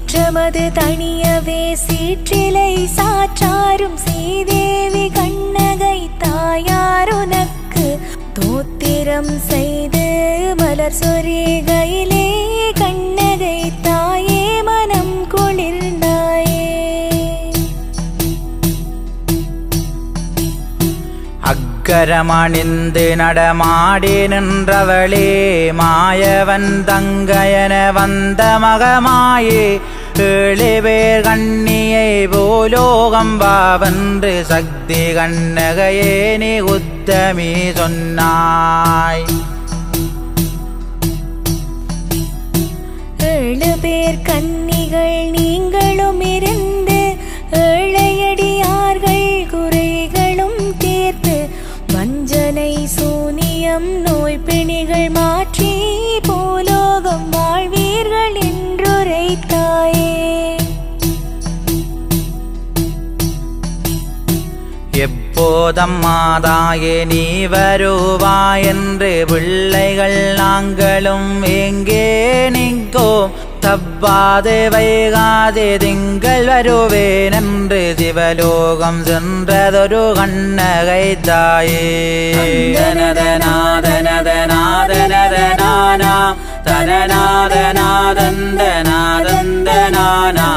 சீற்றமது தனியவே சீற்றிலை சாற்றாரும் சீதேவி கண்ணகை தாயாருனக்கு தோத்திரம் செய்து மலர் சொரிகையிலே கண்ணகை கரமணிந்து நடமாடி நின்றவளே மாயவன் தங்கயன வந்த மகமாயே ஏழு பேர் கண்ணியை போலோகம் பாவன்று சக்தி கண்ணகையே நீ உத்தமி சொன்னாய். ஏழு பேர் கண்ணிகள் நீங்களும் பிணிகள் மாற்றி பூலோகம் வாழ்வீர்கள் என்றுரைத்தாயே. எப்போதம் மாதாயே நீ வருவாயென்று பிள்ளைகள் நாங்களும் எங்கே நிற்கோம்? தப்பாது வைகாதே திங்கள் வருவேன் என்று சிவலோகம் சென்றதொரு கண்ணகை தாயே. நாதனா தந்தனா தந்தனானா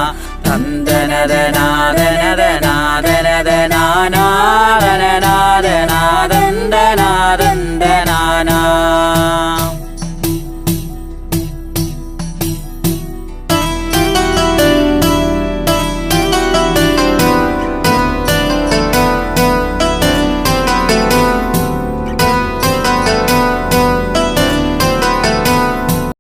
தந்தனத நாதனத நாதனத நானா